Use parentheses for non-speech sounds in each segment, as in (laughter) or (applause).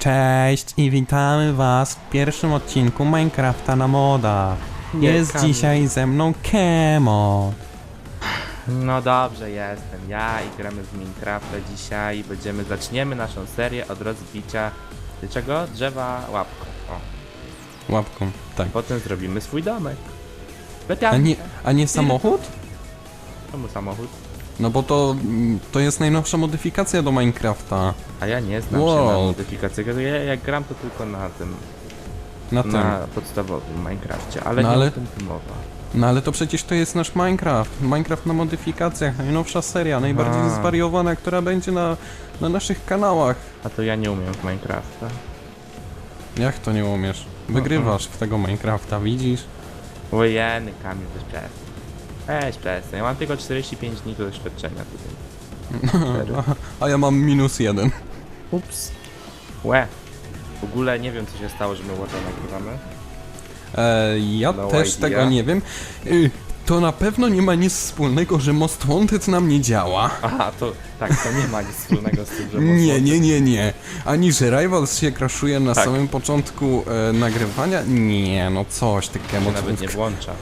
Cześć i witamy was w pierwszym odcinku Minecrafta na modach. Jest Kamil. dzisiaj ze mną Kemo. No dobrze, jestem ja i gramy w Minecrafta dzisiaj. Będziemy, zaczniemy naszą serię od rozbicia czego? Drzewa łapką. O. Łapką, tak. Potem zrobimy swój domek. A nie, a nie samochód? Czemu samochód? No bo to, to jest najnowsza modyfikacja do Minecrafta. A ja nie znam Wow. się na modyfikacjach. Ja, jak gram to tylko na tym, Na tym. na podstawowym Minecrafcie, ale No nie ale- o tym tu mowa. No ale to przecież to jest nasz Minecraft. Minecraft na modyfikacjach, najnowsza seria, najbardziej A. zwariowana, która będzie na, na naszych kanałach. A to ja nie umiem w Minecrafta. Jak to nie umiesz? Wygrywasz w tego Minecrafta, widzisz? Ojeny, Kamil, weź przestań. Weź przestań. Ja mam tylko 45 dni do doświadczenia tutaj. (laughs) A ja mam minus jeden. Ups. Łe. W ogóle nie wiem co się stało, że my łatwo nagrywamy. E, ja No też idea. tego nie wiem. Y, to na pewno nie ma nic wspólnego, że Most Wanted nam nie działa. Aha, to tak, to nie ma nic wspólnego z tym, że Nie, nie, nie, nie. Ani że Rivals się crashuje na Tak. samym początku e, nagrywania. Nie, no coś się takiego. nawet nie włącza.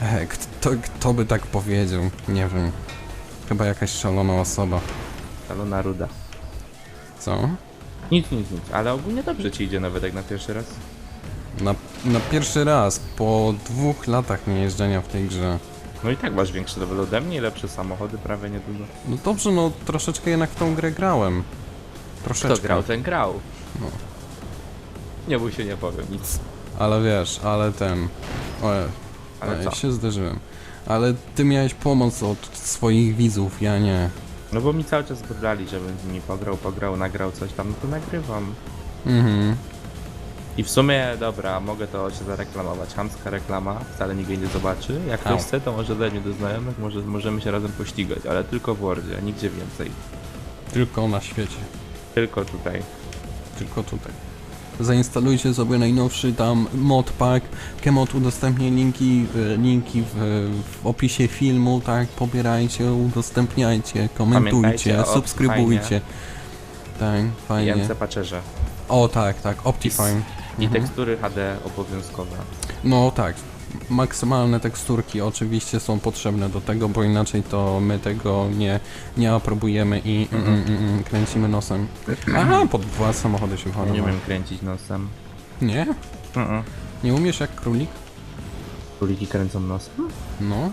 E, kto, kto by tak powiedział? Nie wiem. Chyba jakaś szalona osoba. Szalona ruda. Co? Nic, nic, nic, ale ogólnie dobrze ci idzie nawet jak na pierwszy raz. Na, na pierwszy raz po dwóch latach niejeżdżenia w tej grze. No i tak masz większy level ode mnie i lepsze samochody prawie niedługo. No dobrze, no troszeczkę jednak w tą grę grałem. Troszeczkę. Kto grał, ten grał. No. Nie bój się, nie powiem nic. Ale wiesz, ale ten. O, Ale ja co? się zderzyłem. Ale ty miałeś pomoc od swoich widzów, ja nie. No bo mi cały czas wybrali, żebym z nimi pograł, pograł, nagrał coś tam, no to nagrywam. Mhm. I w sumie, dobra, mogę to się zareklamować. Chamska reklama, wcale nikt jej nie zobaczy. Jak Au. ktoś chce, to może dać mnie do znajomych, może możemy się razem pościgać, ale tylko w Wordzie, nigdzie więcej. Tylko na świecie. Tylko tutaj. Tylko tutaj. Zainstalujcie sobie najnowszy tam modpack. Kemot udostępnię linki, e, linki w, w opisie filmu, tak? Pobierajcie, udostępniajcie, komentujcie, o subskrybujcie. Tak, I fajnie. MC Patcherze. O tak, tak, Optifine. I Mhm. tekstury HD obowiązkowe. No tak. Maksymalne teksturki oczywiście są potrzebne do tego, bo inaczej to my tego nie, nie aprobujemy i mm, mm, mm, kręcimy nosem. Aha, pod dwa samochody się Nie wchodzą. umiem kręcić nosem. Nie? Mm-mm. Nie umiesz jak królik? Króliki kręcą nosem? No.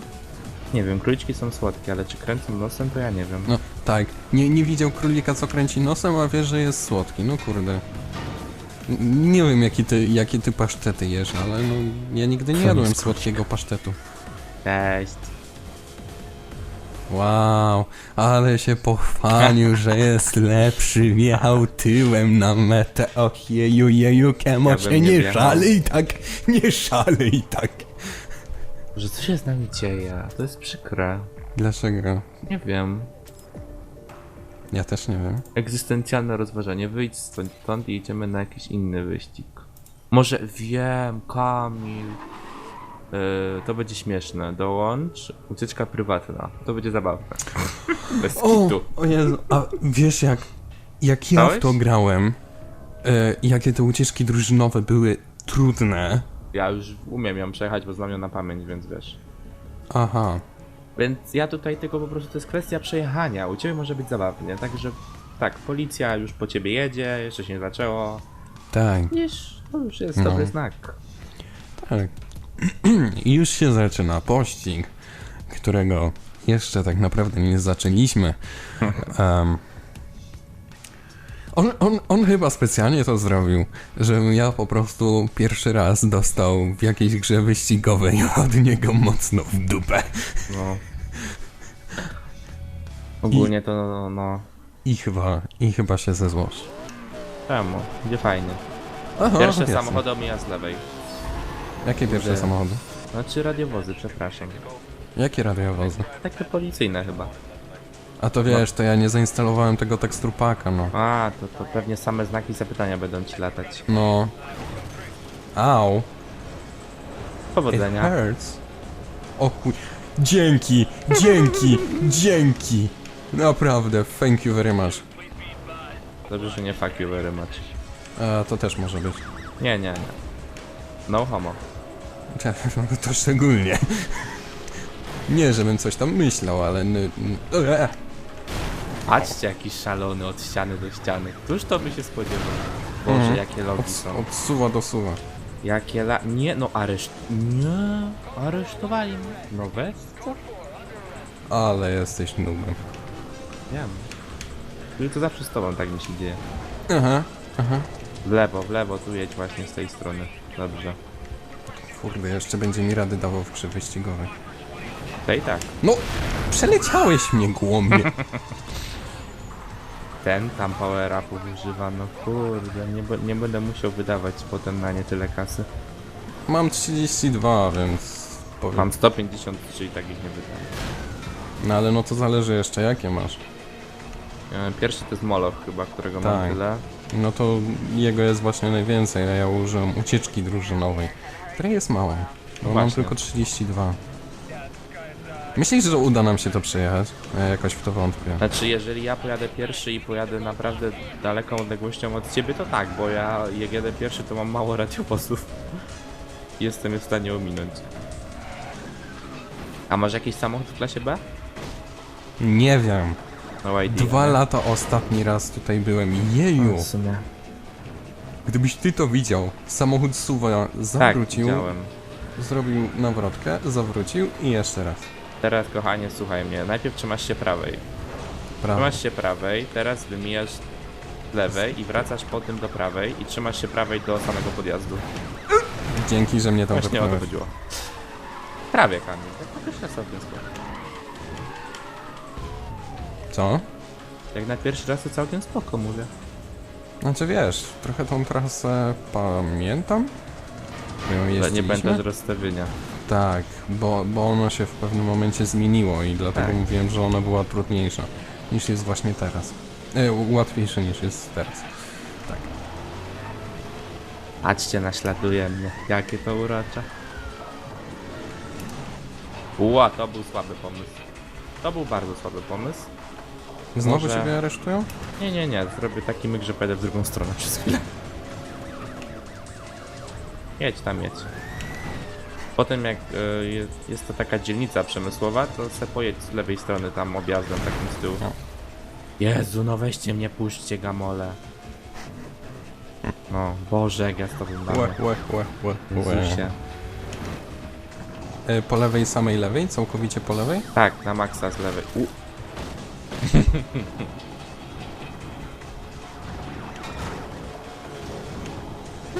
Nie wiem, króliczki są słodkie, ale czy kręcą nosem, to ja nie wiem. No tak. Nie, nie widział królika co kręci nosem, a wie, że jest słodki. No kurde. Nie wiem jaki ty, jakie ty pasztety jesz, ale no ja nigdy nie jadłem słodkiego pasztetu. Cześć. Wow, ale się pochwalił, że jest lepszy, wjechał tyłem na metę. Och jeju, jeju, Ja kemocie, bym nie nie szalej tak, nie szalej tak. Że co się z nami dzieje? To jest przykre. Dlaczego? Nie wiem. Ja też nie wiem. Egzystencjalne rozważanie. Wyjdź stąd, stąd i idziemy na jakiś inny wyścig. Może wiem, Kamil. Yy, to będzie śmieszne. Dołącz. Ucieczka prywatna. To będzie zabawne. (laughs) Bez O, kitu. o Jezu, a wiesz jak, jak ja w to grałem, e, jakie te ucieczki drużynowe były trudne. Ja już umiem ją przejechać, bo znam ją na pamięć, więc wiesz. Aha, Więc ja tutaj tylko po prostu to jest kwestia przejechania. U ciebie może być zabawnie. Także tak, policja już po ciebie jedzie, jeszcze się nie zaczęło. tak, Wiesz, to już jest No. dobry znak. tak. I (clears throat) już się zaczyna pościg, którego jeszcze tak naprawdę nie zaczęliśmy. (laughs) Em, on, on, on chyba specjalnie to zrobił, żebym ja po prostu pierwszy raz dostał w jakiejś grze wyścigowej (laughs) od niego mocno w dupę. No. Ogólnie to no, no. I chyba, i chyba się zezłość. Czemu? Będzie fajnie. Aha, Pierwsze jasne. samochody omija z lewej. Jakie pierwsze Kurde. samochody? Znaczy radiowozy, przepraszam. Jakie radiowozy? Takie policyjne chyba. A to wiesz, to ja nie zainstalowałem tego teksturpaka, no. A, to, to pewnie same znaki zapytania będą ci latać. No. Au. It Powodzenia. hurts. O. Dzięki, dzięki, (laughs) dzięki. Naprawdę, thank you very much. Dobrze, że nie fuck you very much. E, to też może być. Nie, nie, nie. No homo. (laughs) To szczególnie. Nie, żebym coś tam myślał, ale... Patrzcie, jakiś szalony od ściany do ściany. Któż to by się spodziewał? Boże, Mhm. jakie logi są. od suwa do suwa. Jakie la... Nie, no areszt... Nie, aresztowali mnie. No weź co? Ale jesteś nubem. Wiem. I to zawsze z tobą tak mi się dzieje. Aha, aha. W lewo, w lewo, tu jedź właśnie z tej strony. Dobrze. Kurde, jeszcze będzie mi rady dawał w grze wyścigowej. To i tak. No, przeleciałeś mnie głąbie. (laughs) Ten tam power upów używa, no kurde, nie, b- nie będę musiał wydawać potem na nie tyle kasy. Mam 32, więc powiem. Mam 153 i tak ich nie wydam. No ale no to zależy jeszcze jakie masz. E, Pierwszy to jest Moloch chyba, którego mam Tak. tyle. No to jego jest właśnie najwięcej, a ja użyłem ucieczki drużynowej, której jest mało. Bo mam Właśnie. tylko 32. Myślisz, że uda nam się to przejechać? Ja jakoś w to wątpię. Znaczy, jeżeli ja pojadę pierwszy i pojadę naprawdę daleką odległością od ciebie, to tak, bo ja jak jadę pierwszy, to mam mało radiowozów. (laughs) Jestem je w stanie ominąć. A masz jakiś samochód w klasie B? Nie wiem. No ID. Dwa nie? lata ostatni raz tutaj byłem. Jeju! W sumie. Gdybyś ty to widział, samochód suwa Tak, zawrócił, widziałem. zrobił nawrotkę, zawrócił i jeszcze raz. Teraz, kochanie, słuchaj mnie. Najpierw trzymasz się prawej. Prawo. Trzymasz się prawej, teraz wymijasz lewej i wracasz potem do prawej i trzymasz się prawej do samego podjazdu. Dzięki, że mnie tam Właśnie o to chodziło. Prawie, Kamil. Tak określa sobie spoko. Co? Jak na pierwszy raz to całkiem spoko mówię. Znaczy wiesz, trochę tą trasę pamiętam. ją Ale nie jeździliśmy. pamiętasz rozstawienia. Tak, bo, bo ono się w pewnym momencie zmieniło i dlatego Tak. mówiłem, że ona była trudniejsza niż jest właśnie teraz. E, łatwiejsza niż jest teraz. Tak. Patrzcie, naśladuje mnie. Jakie to urocze. Ła, to był słaby pomysł. To był bardzo słaby pomysł. Znowu Może- ciebie aresztują? Nie, nie, nie. Zrobię taki myk, że pojadę w drugą stronę przez chwilę. Jedź tam, jedź. Potem jak y, jest, jest to taka dzielnica przemysłowa, to se pojedź z lewej strony tam objazdem takim z tyłu. O. Jezu, no weźcie mnie, puśćcie gamole. No, Boże, jak ja z tobą łe, łe, łe, łe. Jezusie. E, po lewej samej lewej? Całkowicie po lewej? Tak, na maksa z lewej. U.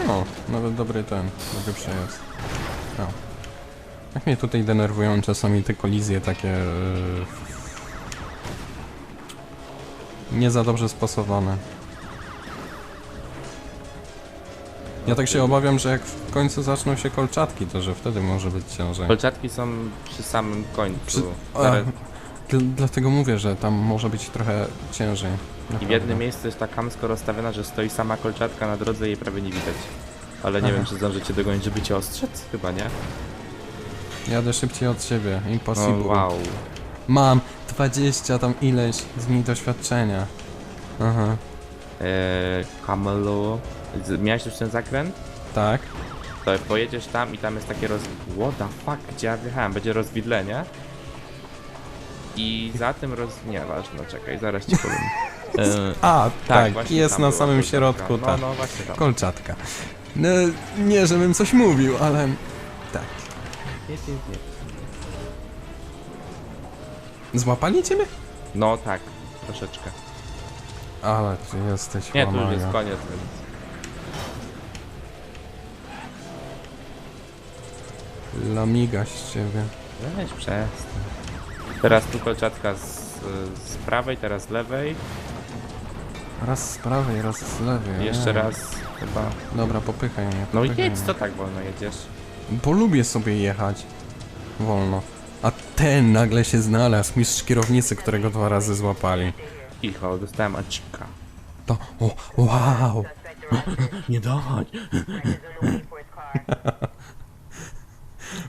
No, nawet dobry ten, dobry przejazd. No. Jak mnie tutaj denerwują czasami te kolizje takie... Yy, nie za dobrze spasowane. Ja tak się obawiam, że jak w końcu zaczną się kolczatki, to że wtedy może być ciężej. Kolczatki są przy samym końcu. Przy- Dl- Dlatego mówię, że tam może być trochę ciężej. I w jednym miejscu jest tak hamsko rozstawiona, że stoi sama kolczatka na drodze i jej prawie nie widać. Ale nie Aha. wiem, czy zdążycie dogonić, żeby cię ostrzec? Chyba nie. Jadę szybciej od ciebie. No Impossible. wow. Mam 20 tam ileś nich doświadczenia. Aha. Eee, Kamelu. Miałeś już ten zakręt? Tak. To pojedziesz tam i tam jest takie roz... What the fuck, gdzie ja wjechałem? Będzie rozwidlenie. I za tym roz... Nieważne, czekaj, zaraz ci powiem. Eee, (laughs) A, tak, właśnie jest tam na była samym kolczatka. środku ta No, no, właśnie tam. kolczatka. No, nie żebym coś mówił, ale tak. Nie, nie, nie. Złapali ciebie? No tak, troszeczkę. Ale ty jesteś Nie, tu już łamania. jest koniec, więc... Lamiga z ciebie. Weź przestań. Teraz tu kolczatka z, z prawej, teraz z lewej. Raz z prawej, raz z lewej. Jeszcze nie. raz chyba. Dobra, popychaj mnie. No popychaj jedź, mnie. co tak wolno jedziesz? Bo lubię sobie jechać. Wolno. A ten nagle się znalazł, mistrz kierownicy, którego dwa razy złapali. Cicho, dostałem acika. To, o, wow! (laughs) Nie dawaj! (laughs)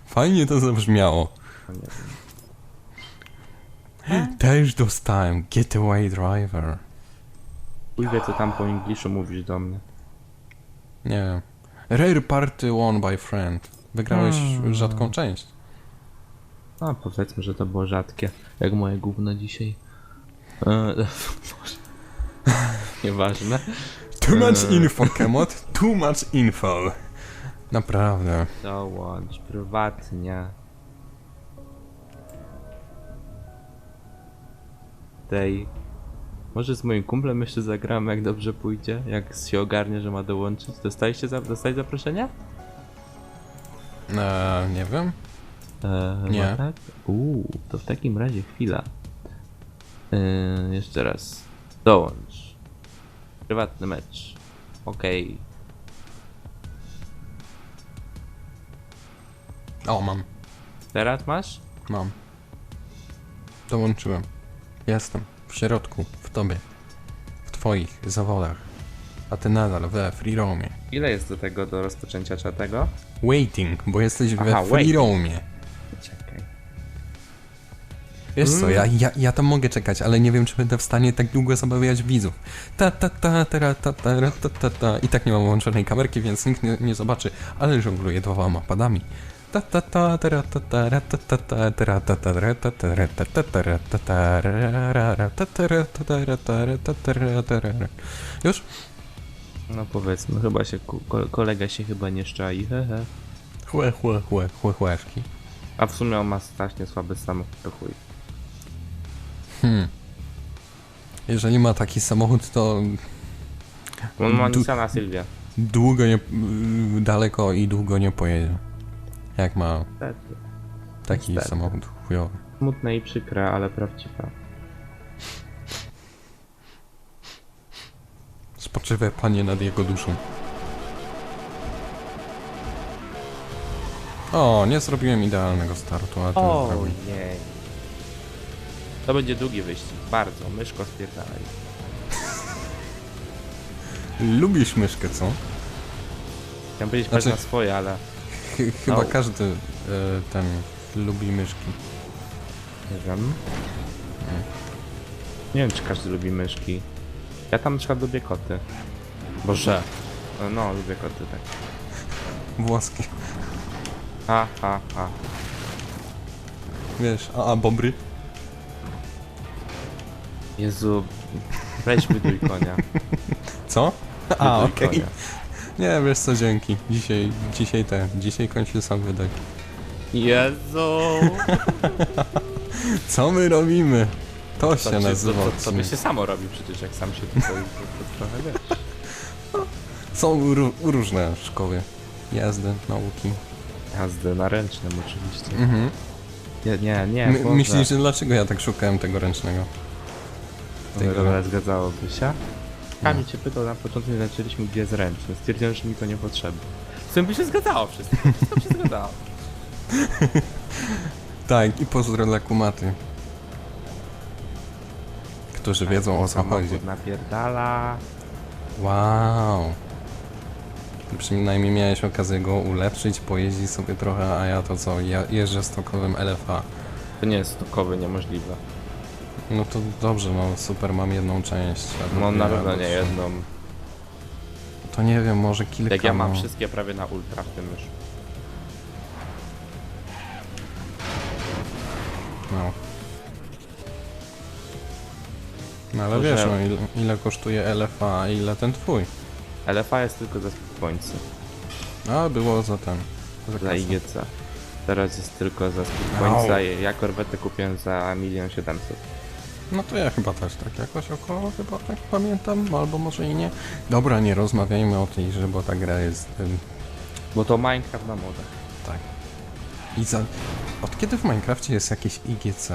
Fajnie to zabrzmiało. No nie wiem. Też dostałem Getaway Driver. Chuj wie, co tam po ingliszu mówisz do mnie. Nie wiem. Rare Party Won by Friend. Wygrałeś Hmm. rzadką część. A powiedzmy, że to było rzadkie. Jak moje gówno dzisiaj. E, Boże. (laughs) Nieważne. Too much Eee. info, Kemot. Too much info. Naprawdę. Dołącz prywatnie. Tej. Może z moim kumplem jeszcze zagramy, jak dobrze pójdzie. Jak się ogarnie, że ma dołączyć. Dostaliście za, dostałeś zaproszenie? Eee, nie wiem. Eee, Nie. Tak? Uuu, to w takim razie chwila. Eee, jeszcze raz. Dołącz. Prywatny mecz. Okej. O, mam. Teraz masz? Mam. Dołączyłem. Jestem. W środku. W tobie. W twoich zawodach. A ty nadal we free roamie. Ile jest do tego, do rozpoczęcia czatego? Waiting, bo jesteś we Aha, free waiting. roamie. Czekaj. Wiesz co, Mm. ja, ja, ja tam mogę czekać, ale nie wiem, czy będę w stanie tak długo zabawiać widzów. Ta ta ta ta ta ta ta ta ta I tak nie mam włączonej kamerki, więc nikt nie, nie zobaczy, ale żongluję dwoma padami. Ta ta ta ta ra, ta ta ra, ta ta ta ta ra, ta ta ra, ta ta ra, ta ta ta ra, ta ta ra, ra, ra, ta ta ra, ta ta ra, ta ra, ta ta ra, ta ra, ra. Już? No powiedzmy, chyba się kolega się chyba nie szczai, hehe. Chłe, chłe, chłe, chłe, chłeszki. A w sumie on ma strasznie słaby samochód, to chuj. Hmm. Jeżeli ma taki samochód, to On ma Nissana Sylwia. długo nie, daleko i długo nie pojedzie. Jak ma Niestety. taki Niestety. samochód chujowy. Smutne i przykre, ale prawdziwe. Spoczywaj panie nad jego duszą. O, nie zrobiłem idealnego startu, a ty zrobił. Ojej. To będzie długi wyścig, bardzo. Myszko spierdalaj. (laughs) Lubisz myszkę, co? Chciałem powiedzieć Znaczy- na swoje, ale chyba Au. każdy e, ten lubi myszki. nie wiem. Nie wiem, czy każdy lubi myszki. Ja tam na przykład lubię koty. Boże. No, no lubię koty, tak. Włoskie. Ha, ha, ha. Wiesz, a, a bobry? Jezu. Weź (laughs) wyduj konia. Co? A, okej. konia. Nie, wiesz co, dzięki. Dzisiaj, dzisiaj ten, dzisiaj kończy sam wydać. Jezu. (laughs) Co my robimy? To się nazywa to, to, to odcinek. się samo robi przecież, jak sam się tutaj to, to trochę wiesz. (laughs) Są ró- różne szkoły jazdy, nauki. Jazdy na ręcznym oczywiście. Mhm. Nie, nie, nie. My, Boże. myślisz, że dlaczego ja tak szukałem tego ręcznego? Tego tego- ale zgadzałoby się. Kamil cię pytał na początku, jak zaczęliśmy gdzie jest ręczny. Stwierdziłem, że mi to nie potrzebne. W sumie by się zgadzało wszystko. Wszystko się zgadzało. (laughs) Tak, i pozdro dla kumaty. Którzy wiedzą o co chodzi. Samochód napierdala. Wow. Przynajmniej miałeś okazję go ulepszyć, pojeździć sobie trochę, a ja to co, ja jeżdżę stokowym LFA. To nie jest stokowy, niemożliwe. No to dobrze, no super, mam jedną część. albo No dwie, na pewno albo nie trzy. jedną. To nie wiem, może kilka. Jak ja mam no. wszystkie prawie na ultra w tym już. No. No ale Może- wiesz, no, ile, ile kosztuje LFA, a ile ten twój? LFA jest tylko za końcy. A, było za ten. Za Za kasę. IGC. Teraz jest tylko za Au. końca. Ja korwetę kupiłem za 1 700 No to ja chyba też tak jakoś około, chyba tak pamiętam, albo może i nie. Dobra, nie rozmawiajmy o tej grze, bo ta gra jest... ym, Bo to Minecraft na modach. tak. I za... Od kiedy w Minecrafcie jest jakieś IGC?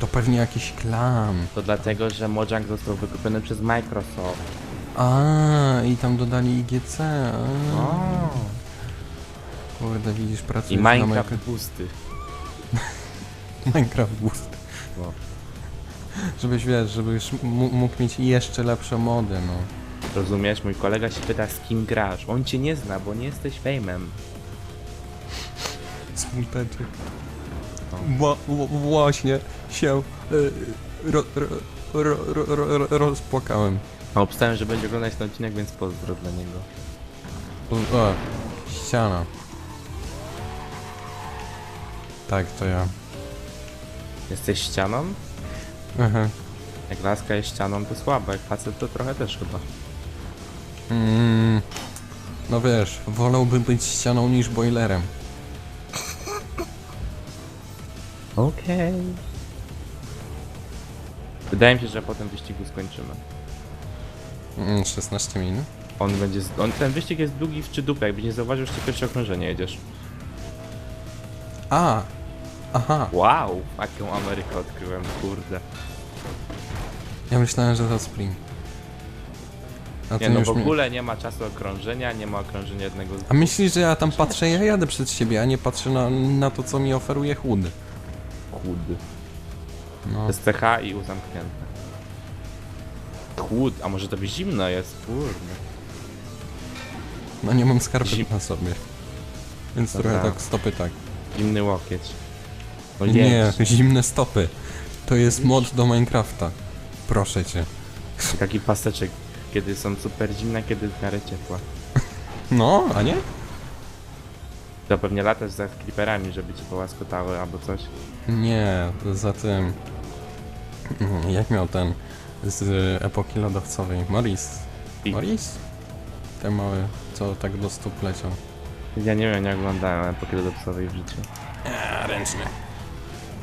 To pewnie jakiś klan. To dlatego, że Mojang został wykupiony przez Microsoft. A, i tam dodali IGC. A. Kurde, widzisz, I pracujesz na Minecraft Minecraft, pusty. (laughs) Minecraft Boost. No. Żebyś, wiesz, żebyś mógł mieć jeszcze lepsze mody, no. Rozumiesz? Mój kolega się pyta z kim grasz. On cię nie zna, bo nie jesteś fejmem. Smuteczek. Wła- właśnie się y, ro, ro, ro, ro, ro, ro, rozpłakałem. A obstałem, że będzie oglądać ten odcinek, więc pozdro dla niego. O, ściana. Tak, to ja. Jesteś ścianą? Aha. Jak laska jest ścianą, to słabo, jak facet to trochę też chyba. Mm, no wiesz, wolałbym być ścianą niż boilerem. Okej. Wydaje mi się, że po tym wyścigu skończymy. Mm, 16 minut. On będzie. Z... On, ten wyścig jest długi w czy dupę, jakbyś nie zauważył, że pierwsze okrążenie jedziesz. A! Aha, Wow! Jaką Amerykę odkryłem, kurde. ja myślałem, że to sprint. A Nie no, w ogóle nie ma czasu okrążenia, nie ma okrążenia jednego z... A myślisz, że ja tam patrzę, ja jadę przed siebie, a nie patrzę na, na to, co mi oferuje chłód. Chłód. No. STH i U zamknięte. Chłód, a może to by zimno jest? Kurde. no nie mam skarpet Zim- na sobie. Więc Dobra. trochę tak stopy tak. Zimny łokieć. O Nie, zimne stopy. To jest mod do Minecrafta. Proszę cię. Taki paseczek, kiedy są super zimne, kiedy w miarę ciepła. (laughs) No, a nie? To pewnie latasz za creeperami, żeby cię połaskotały albo coś. Nie, za tym. Mm, Jak miał ten z epoki lodowcowej? Morris. I- Morris? Ten mały, co tak do stóp leciał. Ja nie wiem, jak oglądałem epoki lodowcowej w życiu. A, ręczny.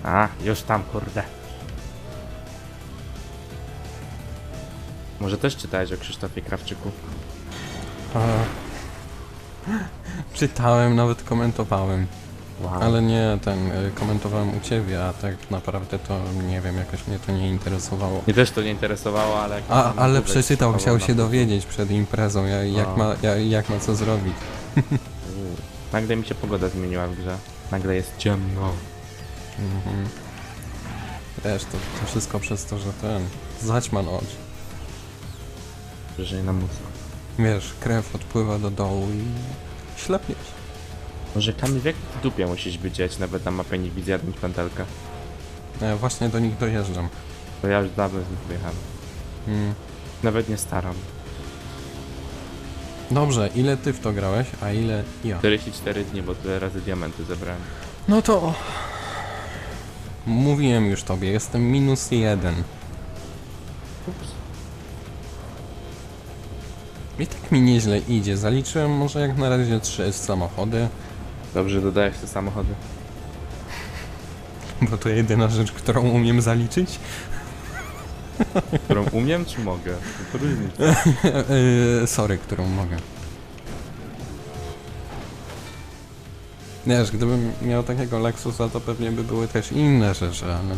A, już tam, kurde. Może też czytałeś o Krzysztofie Krawczyku? A... Czytałem, nawet komentowałem. Wow. Ale nie, ten, y, komentowałem u ciebie, a tak naprawdę to nie wiem, jakoś mnie to nie interesowało. Mnie też to nie interesowało, ale... A, ale przeczytał, chciał się dowiedzieć przed imprezą, ja- jak, ma, ja- jak ma co zrobić. Nagle mi się pogoda zmieniła w grze. Nagle jest ciemno. Mhm. Wiesz, to, to wszystko przez to, że ten zaćman ocz. Wyżej na mózg. Wiesz, krew odpływa do dołu i ślepniesz. Może Kamil w jakiej dupie musisz ci nawet na mapie nie widzę jadąc pętelkę. Ja E, właśnie do nich dojeżdżam. To ja już dawno z nich wyjechałem. Mm. Nawet nie staram. Dobrze, ile ty w to grałeś, a ile ja? 44 dni, bo tyle razy diamenty zebrałem. No to... Mówiłem już tobie, jestem minus jeden. Ups. I tak mi nieźle idzie. Zaliczyłem może jak na razie trzy samochody, Dobrze, dodajesz te samochody. bo to jedyna rzecz, którą umiem zaliczyć. Którą umiem, czy mogę? To różnica. Yy, (laughs) sorry, którą mogę. Wiesz, gdybym miał takiego Lexusa, to pewnie by były też inne rzeczy, ale...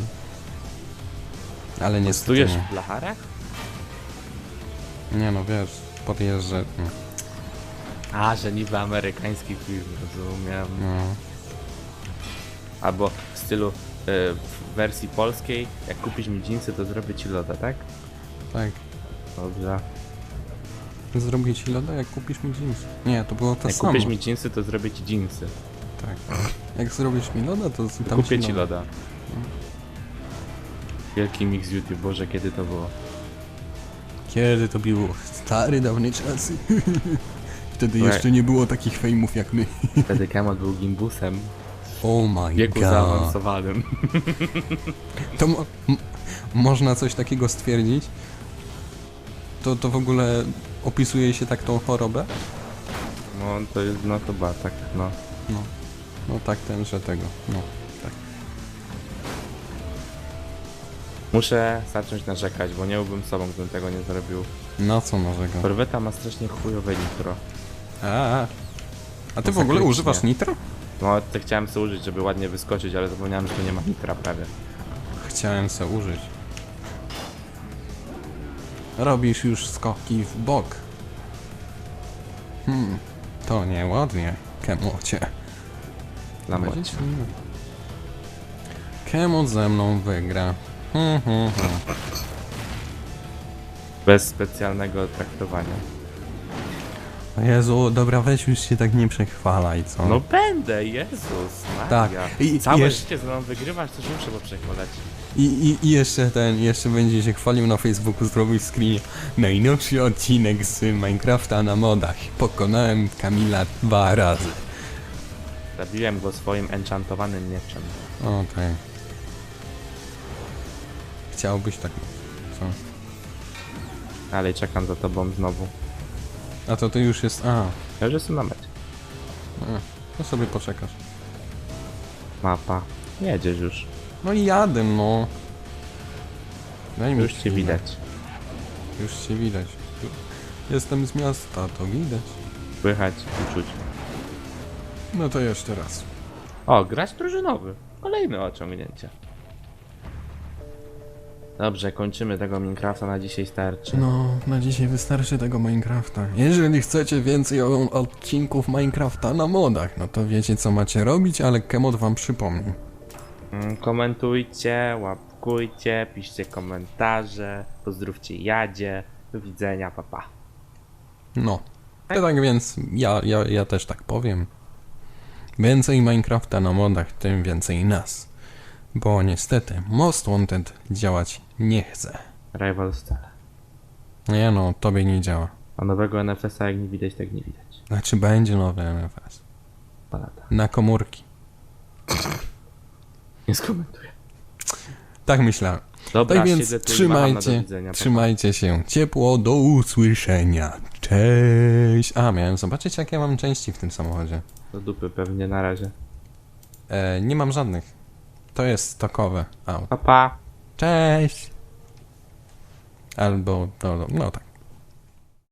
Ale niestety Stujesz nie. w blacharach? Nie no, wiesz, podjeżdżę... mm, A, że niby amerykański film, rozumiem. No. Albo w stylu, y, w wersji polskiej, jak kupisz mi dżinsy, to zrobię ci loda, tak? Tak. Dobrze. Zrobię ci loda, jak kupisz mi jeans. Nie, to było to Jak samo. kupisz mi dżinsy, to zrobię ci dżinsy. Tak. Jak zrobisz mi loda, to tam kupię ci loda. Wielki mix YouTube, Boże, kiedy to było? Kiedy to było? Stary, dawny czasy. (laughs) Wtedy Słuchaj. jeszcze nie było takich fejmów jak my. (laughs) Wtedy Kemal był gimbusem Oh w my wieku god. zaawansowanym. (laughs) To mo m- można coś takiego stwierdzić? To, to w ogóle opisuje się tak tą chorobę? No to jest, no to ba, tak, no. No. No tak ten, że tego. No. Tak. Muszę zacząć narzekać, bo nie byłbym sobą, gdybym tego nie zrobił. Na co nowego? Korweta ma strasznie chujowe nitro. A, a. a ty w No ogóle używasz nitro? No, to chciałem sobie użyć, żeby ładnie wyskoczyć, ale zapomniałem, że tu nie ma nitra prawie. Chciałem se użyć. Robisz już skoki w bok. Hmm, to nieładnie, Kemocie. Lamocie. Będzie. Kemot ze mną wygra. Hmm, hmm, hmm. Bez specjalnego traktowania. Jezu, dobra, weź już się tak nie przechwalaj, co? No będę, Jezus Tak. Maria. I- Całe jesz- życie z mną wygrywasz, się muszę poprzekonać. I, i, I jeszcze ten, jeszcze będzie się chwalił na Facebooku, zrobił screen. Najnowszy odcinek z Minecrafta na modach. Pokonałem Kamila dwa razy. Zabiłem go swoim enchantowanym mieczem. Okej. Chciałbyś tak co? Dalej czekam za tobą znowu. A to ty już jest... A, Ja już jestem na mecie. a to sobie poczekasz. Mapa. Jedziesz już. No i jadę, no. Daj mi Już cię widać. Już cię widać. Jestem z miasta, to widać. Słychać i czuć. No to jeszcze raz. O, grać drużynowy. Kolejne ociągnięcie. Dobrze, kończymy tego Minecrafta na dzisiaj starczy. No, na dzisiaj wystarczy tego Minecrafta. Jeżeli chcecie więcej o- odcinków Minecrafta na modach, no to wiecie co macie robić, ale Kemot wam przypomni. Mm, Komentujcie, łapkujcie, piszcie komentarze, pozdrówcie Jadzie. Do widzenia, papa. Pa. No. To tak więc ja, ja, ja też tak powiem. Więcej Minecrafta na modach, tym więcej nas. Bo niestety Most Wanted działać nie chce. Rival Star. Nie no, tobie nie działa. A nowego NFS-a jak nie widać, tak nie widać. Znaczy będzie nowy lata. Na komórki. Nie skomentuję. Tak myślałem. Dobra, Tak więc do trzymajcie, widzenia. pa. trzymajcie się ciepło, do usłyszenia. Cześć! A, miałem zobaczyć jakie mam części w tym samochodzie. Do dupy pewnie na razie. E, nie mam żadnych. To jest stokowe auto. Pa, pa. Cześć! Albo, no, no, no tak.